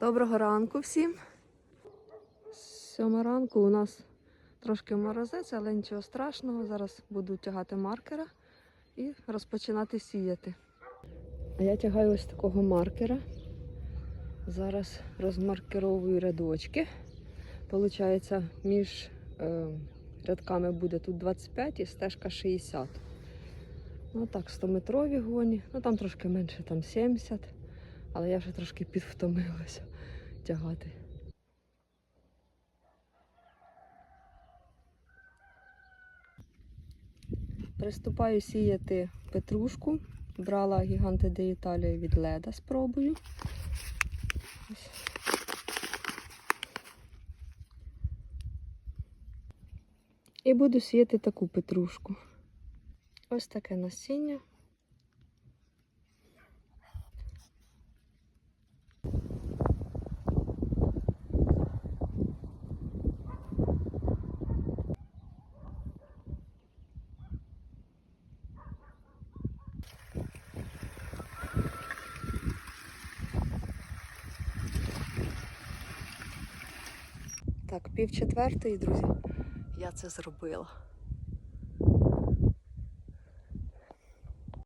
Доброго ранку всім. Сьома ранку у нас трошки морозець, але нічого страшного. Зараз буду тягати маркера і розпочинати сіяти. А я тягаю ось такого маркера. Зараз розмаркеровую рядочки. Получається, між е, рядками буде тут 25 і стежка 60. Ну так, 100-метрові гоні. Ну там трошки менше, там 70. Але я вже трошки підвтомилася тягати. Приступаю сіяти петрушку. Брала гіганти де від леда, спробую. І буду сіяти таку петрушку. Ось таке насіння. Так, пів четвертої, друзі, я це зробила.